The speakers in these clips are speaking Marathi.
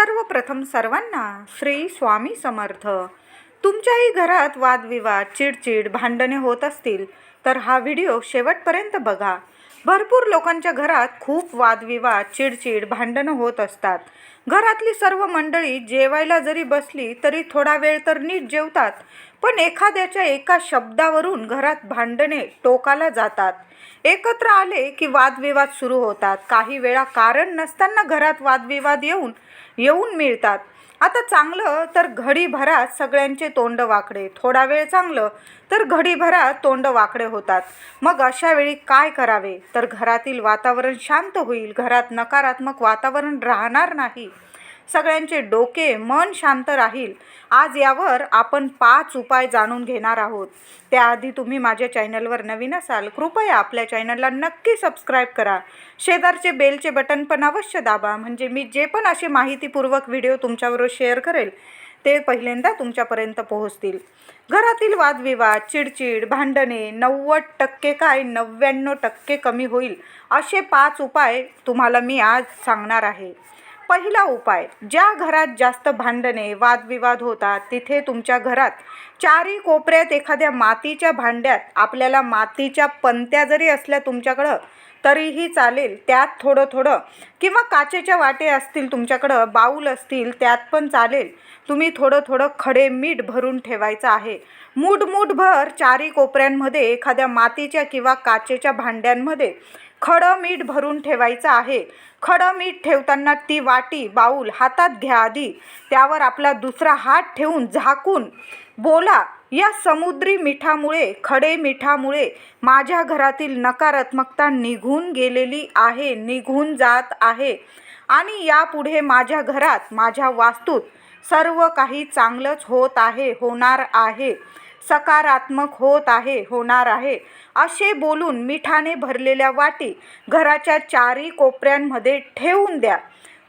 सर्वप्रथम सर्वांना श्री स्वामी समर्थ. तुमच्याही घरात वादविवाद चिडचिड भांडणे होत असतील तर हा व्हिडिओ शेवटपर्यंत बघा. भरपूर लोकांच्या घरात खूप वादविवाद चिडचिड भांडणं होत असतात. घरातली सर्व मंडळी जेवायला जरी बसली तरी थोडा वेळ तर नीट जेवतात पण एखाद्याच्या एका शब्दावरून घरात भांडणे टोकाला जातात. एकत्र आले की वादविवाद सुरू होतात. काही वेळा कारण नसताना घरात वादविवाद येऊन येऊन मिळतात. आता चांगलं तर घडीभरात सगळ्यांचे तोंड वाकडे. थोडा वेळ चांगलं तर घडीभरात तोंड वाकडे होतात. मग अशा वेळी काय करावे? तर घरातील वातावरण शांत होईल. घरात नकारात्मक वातावरण राहणार नाही. सगळ्यांचे डोके मन शांत राहील. आज यावर आपण पाच उपाय जाणून घेणार आहोत. त्याआधी तुम्ही माझ्या चॅनलवर नवीन असाल कृपया आपल्या चॅनलला नक्की सबस्क्राईब करा. शेजारचे बेलचे बटन पण अवश्य दाबा. म्हणजे मी जे पण असे माहितीपूर्वक व्हिडिओ तुमच्याबरोबर शेअर करेल ते पहिल्यांदा तुमच्यापर्यंत पोहोचतील. घरातील वादविवाद चिडचिड भांडणे नव्वद टक्के काय नव्याण्णव टक्के कमी होईल असे पाच उपाय तुम्हाला मी आज सांगणार आहे. पहिला उपाय ज्या घरात जास्त भांडणे वादविवाद होतात तिथे तुमच्या घरात चारी कोपऱ्यात एखाद्या मातीच्या भांड्यात आपल्याला मातीच्या पंत्या जरी असल्या तुमच्याकडं तरीही चालेल त्यात थोडं थोडं किंवा काचेच्या वाटे असतील तुमच्याकडं बाऊल असतील त्यात पण चालेल. तुम्ही थोडं थोडं खडे मीठ भरून ठेवायचं आहे. मूठ मूठभर चारी कोपऱ्यांमध्ये एखाद्या मातीच्या किंवा काचेच्या भांड्यांमध्ये खडं मीठ भरून ठेवायचं आहे. खडं मीठ ठेवताना ती वाटी बाऊल हातात घ्या आधी. त्यावर आपला दुसरा हात ठेवून झाकून बोला या समुद्री मिठामुळे खडे मिठामुळे माझ्या घरातील नकारात्मकता निघून गेलेली आहे निघून जात आहे. आणि यापुढे माझ्या घरात माझ्या वास्तूत सर्व काही चांगलंच होत आहे होणार आहे. सकारात्मक होत आहे होणार आहे. असे बोलून मिठाने भरलेल्या वाटी घराच्या चारी कोपऱ्यांमध्ये ठेवून द्या.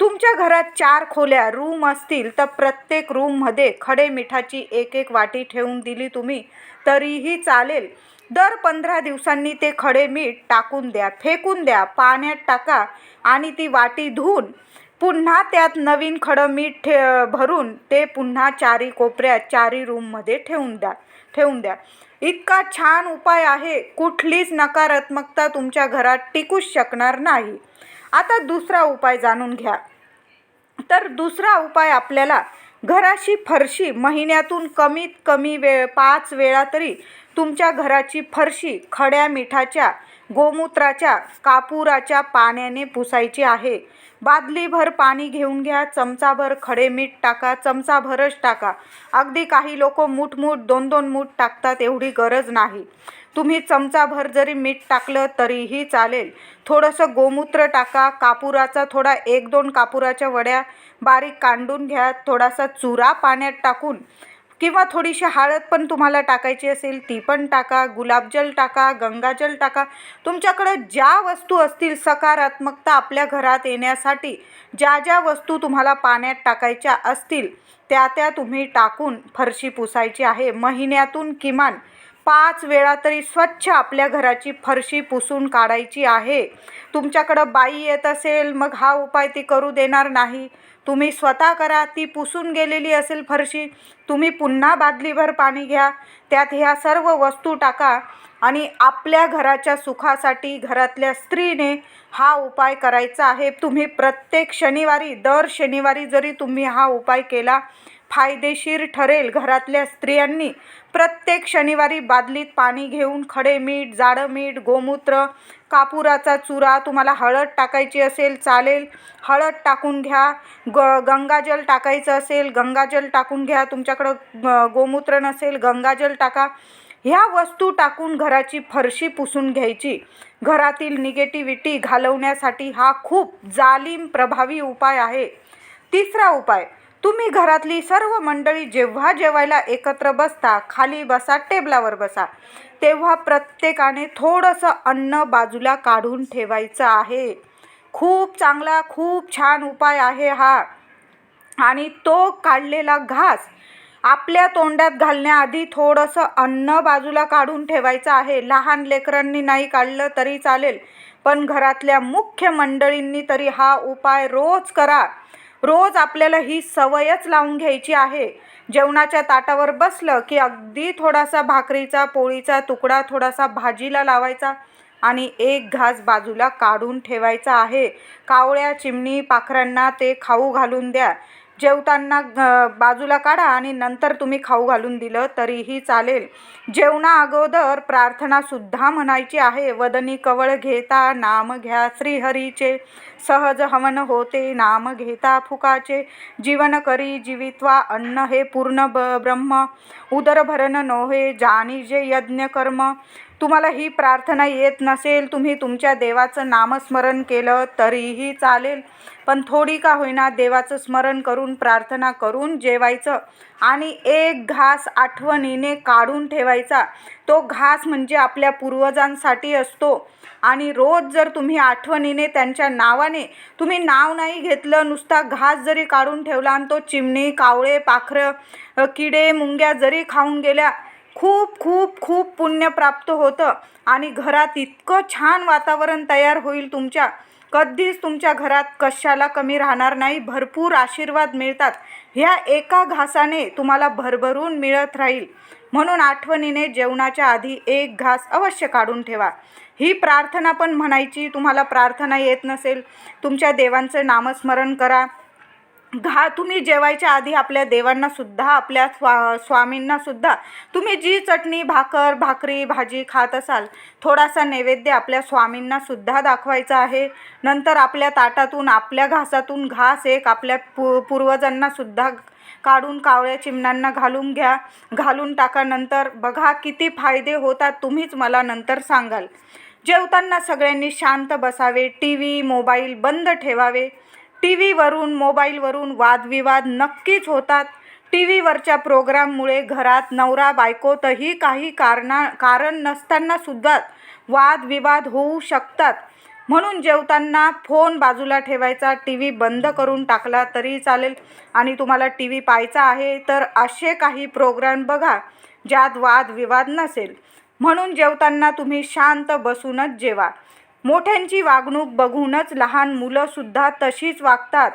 तुमच्या घरात चार खोल्या रूम असतील तर प्रत्येक रूममध्ये खडे मिठाची एक एक वाटी ठेवून दिली तुम्ही तरीही चालेल. दर पंधरा दिवसांनी ते खडे मीठ टाकून द्या फेकून द्या पाण्यात टाका आणि ती वाटी धुवून पुन्हा त्यात नवीन खडं मीठ ठे भरून ते पुन्हा चारी कोपऱ्यात चारी रूममध्ये ठेवून द्या. ठेवून द्या. इतका छान उपाय आहे कुठलीच नकारात्मकता तुमच्या घरात टिकूच शकणार नाही. आता दुसरा उपाय जाणून घ्या. तर दुसरा उपाय आपल्याला घराची फरशी महिन्यातून कमीत कमी वेळ पाच वेळा तरी तुमच्या घराची फरशी खड्या मिठाच्या गोमूत्राच्या कापूराच्या पाण्याने पुसायची आहे. बादलीभर पाणी घेऊन घ्या चमचाभर खडे मीठ टाका चमचाभरच टाका. अगदी काही लोक मूठमूठ दोन दोन मूठ टाकतात एवढी गरज नाही. तुम्ही चमचाभर जरी मीठ टाकलं तरीही चालेल. थोडंसं गोमूत्र टाका कापुराचा थोडा एक दोन कापुराच्या वड्या बारीक कांडून घ्या थोडासा चुरा पाण्यात टाकून किंवा थोडीशी हळद पण तुम्हाला टाकायची असेल ती पण टाका गुलाबजल टाका गंगाजल टाका. तुमच्याकडं ज्या वस्तू असतील सकारात्मकता आपल्या घरात येण्यासाठी ज्या ज्या वस्तू तुम्हाला पाण्यात टाकायच्या असतील त्या त्या तुम्ही टाकून फरशी पुसायची आहे. महिन्यातून किमान पाच वेळा तरी स्वच्छ आपल्या घराची फरशी पुसून काढायची आहे. तुमच्याकडं बाई येत असेल मग हा उपाय ती करू देणार नाही. तुम्ही स्वतः करा ती पुसून गेलेली असेल फरशी. तुम्ही पुन्हा बादलीभर पाणी घ्या. त्यात ह्या सर्व वस्तू टाका आणि आपल्या घराच्या सुखासाठी घरातल्या स्त्रीने हा उपाय करायचा आहे. तुम्ही प्रत्येक शनिवारी दर शनिवारी जरी तुम्ही हा उपाय केला फायदेशीर ठरेल घरातल्या स्त्रियांनी. प्रत्येक शनिवारी बादलीत पाणी घेऊन खडे मीठ जाडं मीठ गोमूत्र कापुराचा चुरा तुम्हाला हळद टाकायची असेल चालेल. हळद टाकून घ्या. ग गंगाजल टाकायचं असेल गंगाजल टाकून घ्या. तुमच्याकडं गोमूत्र नसेल गंगाजल टाका. ह्या वस्तू टाकून घराची फरशी पुसून घ्यायची. घरातील निगेटिव्हिटी घालवण्यासाठी हा खूप जालिम प्रभावी उपाय आहे. तिसरा उपाय तुम्ही घरातली सर्व मंडळी जेव्हा जेवायला एकत्र बसता खाली बसा टेबलावर बसा तेव्हा प्रत्येकाने थोडंसं अन्न बाजूला काढून ठेवायचं आहे. खूप चांगला खूप छान उपाय आहे हा. आणि तो काढलेला घास आपल्या तोंडात घालण्याआधी थोडंसं अन्न बाजूला काढून ठेवायचं आहे. लहान लेकरांनी नाही काढलं तरी चालेल पण घरातल्या मुख्य मंडळींनी तरी हा उपाय रोज करा. रोज आपल्याला ही सवयच लावून घ्यायची आहे. जेवणाच्या ताटावर बसलं की अगदी थोडासा भाकरीचा पोळीचा तुकडा थोडासा भाजीला लावायचा आणि एक घास बाजूला काढून ठेवायचा आहे. कावळ्या चिमणी पाखरांना ते खाऊ घालून द्या. जेवताना बाजूला काढा आणि नंतर तुम्ही खाऊ घालून दिलं तरीही चालेल. जेवणा अगोदर प्रार्थनासुद्धा म्हणायची आहे. वदनी कवळ घेता नाम घ्या श्रीहरीचे. सहज हवन होते नाम घेता फुकाचे. जीवन करी जीवित्वा अन्न हे पूर्ण ब ब्रह्म. उदरभरण नोहे जाणी जे यज्ञ कर्म. तुम्हाला ही प्रार्थना येत नसेल तुम्ही तुमच्या देवाचं नामस्मरण केलं तरीही चालेल. पण थोडी का होईना देवाचं स्मरण करून प्रार्थना करून जेवायचं आणि एक घास आठवणीने काढून ठेवायचा. तो घास म्हणजे आपल्या पूर्वजांसाठी असतो. आणि रोज जर तुम्ही आठवणीने त्यांच्या नावाने तुम्ही नाव नाही घेतलं नुसता घास जरी काढून ठेवला आणि तो चिमणी कावळे पाखरं किडे मुंग्या जरी खाऊन गेल्या खूप खूप खूप पुण्य प्राप्त होतं. आणि घरात इतकं छान वातावरण तयार होईल तुमच्या. कधीच तुमच्या घरात कशाला कमी राहणार नाही भरपूर आशीर्वाद मिळतात. ह्या एका घासाने तुम्हाला भरभरून मिळत राहील. म्हणून आठवणीने जेवणाच्या आधी एक घास अवश्य काढून ठेवा. ही प्रार्थना पण म्हणायची तुम्हाला प्रार्थना येत नसेल तुमच्या देवांचं नामस्मरण करा. घा तुम्ही जेवायच्या आधी आपल्या देवांनासुद्धा आपल्या स्वा स्वामींनासुद्धा तुम्ही जी चटणी भाकर भाकरी भाजी खात असाल थोडासा नैवेद्य आपल्या स्वामींनासुद्धा दाखवायचा आहे. नंतर आपल्या ताटातून आपल्या घासातून घास एक आपल्या पू पूर्वजांनासुद्धा काढून कावळ्या चिमण्यांना घालून घ्या. घालून टाका नंतर. बघा किती फायदे होतात तुम्हीच मला नंतर सांगाल. जेवताना सगळ्यांनी शांत बसावे टी व्ही मोबाईल बंद ठेवावे. टी व्हीवरून मोबाईलवरून वादविवाद नक्कीच होतात. टी व्हीवरच्या प्रोग्राममुळे घरात नवरा बायकोतही काही कारणा कारण नसतानासुद्धा वादविवाद होऊ शकतात. म्हणून जेवताना फोन बाजूला ठेवायचा टी व्ही बंद करून टाकला तरी चालेल. आणि तुम्हाला टी व्ही पाहायचा आहे तर असे काही प्रोग्राम बघा ज्यात वादविवाद नसेल. म्हणून जेवताना तुम्ही शांत बसूनच जेवा. मोठ्यांची वागणूक बघूनच लहान मुलंसुद्धा तशीच वागतात.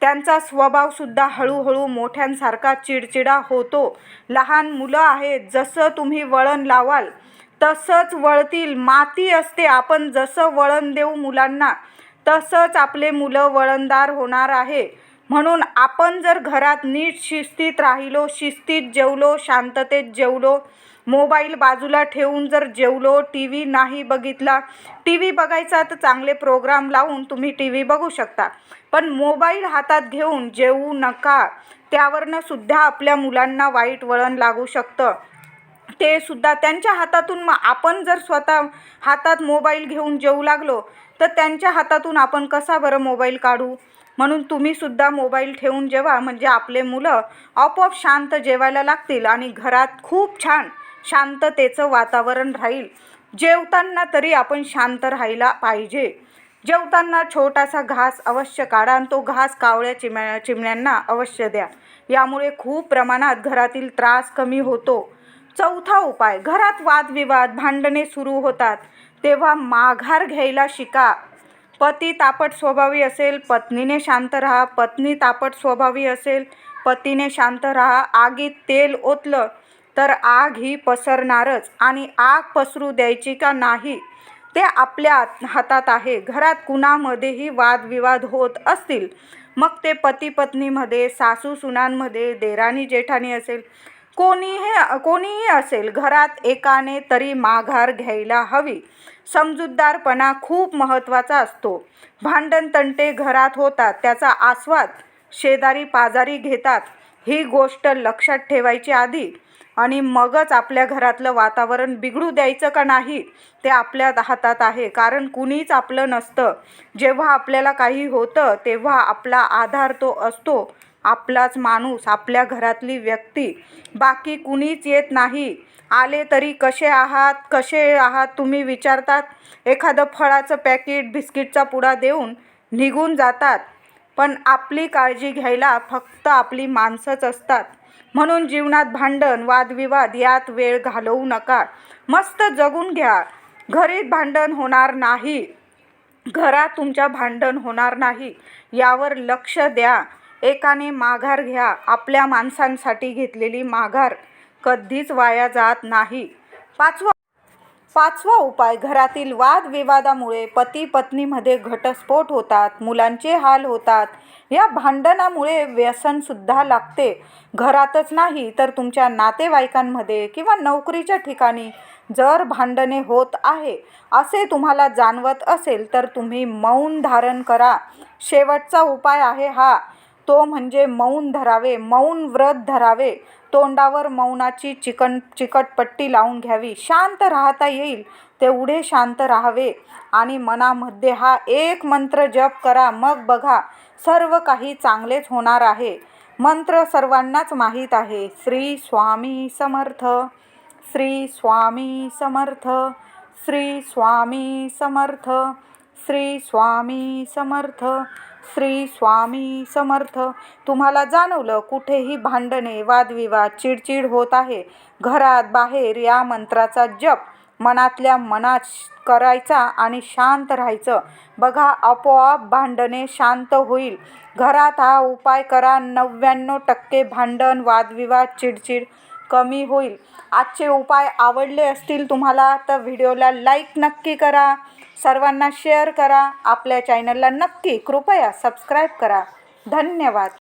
त्यांचा स्वभावसुद्धा हळूहळू मोठ्यांसारखा चिडचिडा होतो. लहान मुलं आहेत जसं तुम्ही वळण लावाल तसंच वळतील. माती असते आपण जसं वळण देऊ मुलांना तसंच आपले मुलं वळणदार होणार आहे. म्हणून आपण जर घरात नीट शिस्तीत राहिलो शिस्तीत जेवलो शांततेत जेवलो मोबाईल बाजूला ठेवून जर जेवलो टी व्ही नाही बघितला टी व्ही बघायचा तर चांगले प्रोग्राम लावून तुम्ही टी व्ही बघू शकता. पण मोबाईल हातात घेऊन जेवू नका. त्यावरनं सुद्धा आपल्या मुलांना वाईट वळण लागू शकतं. ते सुद्धा त्यांच्या हातातून मग आपण जर स्वतः हातात मोबाईल घेऊन जेवू लागलो तर त्यांच्या हातातून आपण कसा बरं मोबाईल काढू? म्हणून तुम्ही सुद्धा मोबाईल ठेवून जेवा. म्हणजे आपले मुलं आपोआप शांत जेवायला लागतील आणि घरात खूप छान शांततेचं वातावरण राहील. जेवताना तरी आपण शांत राहायला पाहिजे. जेवताना छोटासा घास अवश्य काढा आणि तो घास कावळ्या चिमण्या चिमण्यांना अवश्य द्या. यामुळे खूप प्रमाणात घरातील त्रास कमी होतो. चौथा उपाय घरात वादविवाद भांडणे सुरू होतात. तेव्हा माघार घ्यायला शिका. पती तापट स्वभावी असेल पत्नीने शांत राहा. पत्नी तापट स्वभावी असेल पतीने शांत राहा. आगीत तेल ओतलं तर आग ही पसरणारच आणि आग पसरू द्यायची का नाही ते आपल्या हातात आहे. घरात कुणामध्येही वादविवाद होत असतील मग ते पती पत्नीमध्ये सासू सुनांमध्ये देराणी जेठाणी असेल कोणीही कोणीही असेल घरात एकाने तरी माघार घ्यायला हवी. समजूतदारपणा खूप महत्त्वाचा असतो. भांडण तंटे घरात होतात त्याचा आस्वाद शेजारी पाजारी घेतात ही गोष्ट लक्षात ठेवायची आधी. आणि मगच आपल्या घरातलं वातावरण बिघडू द्यायचं का नाही ते आपल्या हातात आहे. कारण कुणीच आपलं नसतं. जेव्हा आपल्याला काही होतं तेव्हा आपला आधार तो असतो. आपलाच माणूस आपल्या घरातली व्यक्ती. बाकी कुणीच येत नाही. आले तरी कसे आहात कसे आहात तुम्ही विचारतात. एखादं फळाचं पॅकेट बिस्किटचा पुडा देऊन निघून जातात. पण आपली काळजी घ्यायला फक्त आपली माणसंच असतात. म्हणून जीवनात भांडण वादविवाद यात वेळ घालवू नका. मस्त जगून घ्या. घरी भांडण होणार नाही. घरात तुमच्या भांडण होणार नाही. यावर लक्ष द्या. एकाने माघार घ्या. आपल्या माणसांसाठी घेतलेली माघार कधीच वाया जात नाही. पाचवं पाचवा उपाय घरातील वादविवादामुळे पती पत्नीमध्ये घटस्फोट होतात मुलांचे हाल होतात. या भांडणामुळे व्यसनसुद्धा लागते. घरातच नाही तर तुमच्या नातेवाईकांमध्ये किंवा नोकरीच्या ठिकाणी जर भांडणे होत आहे असे तुम्हाला जाणवत असेल तर तुम्ही मौन धारण करा. शेवटचा उपाय आहे हा. तो म्हणजे मौन धरावे मौन व्रत धरावे. तोंडावर मौनाची चिकन चिकटपट्टी लावून घ्यावी. शांत राहता येईल तेवढे शांत राहावे. आणि मनामध्ये हा एक मंत्र जप करा मग बघा सर्व काही चांगलेच होणार आहे. मंत्र सर्वांनाच माहीत आहे. श्री स्वामी समर्थ श्री स्वामी समर्थ श्री स्वामी समर्थ श्री स्वामी समर्थ. श्री स्वामी समर्थ. तुम्हाला जाणवलं कुठेही भांडणे वादविवाद चिडचिड होत आहे. घरात बाहेर या मंत्राचा जप मनातल्या मनात करायचा आणि शांत राहायचं. बघा आपोआप भांडणे शांत होईल. घरात हा उपाय करा नव्याण्णव टक्के भांडण वादविवाद चिडचिड कमी होईल. आजचे उपाय आवडले असतील तुम्हाला तर व्हिडिओला लाईक नक्की करा. सर्वांना शेअर करा. आपल्या चॅनलला नक्की कृपया सबस्क्राईब करा. धन्यवाद.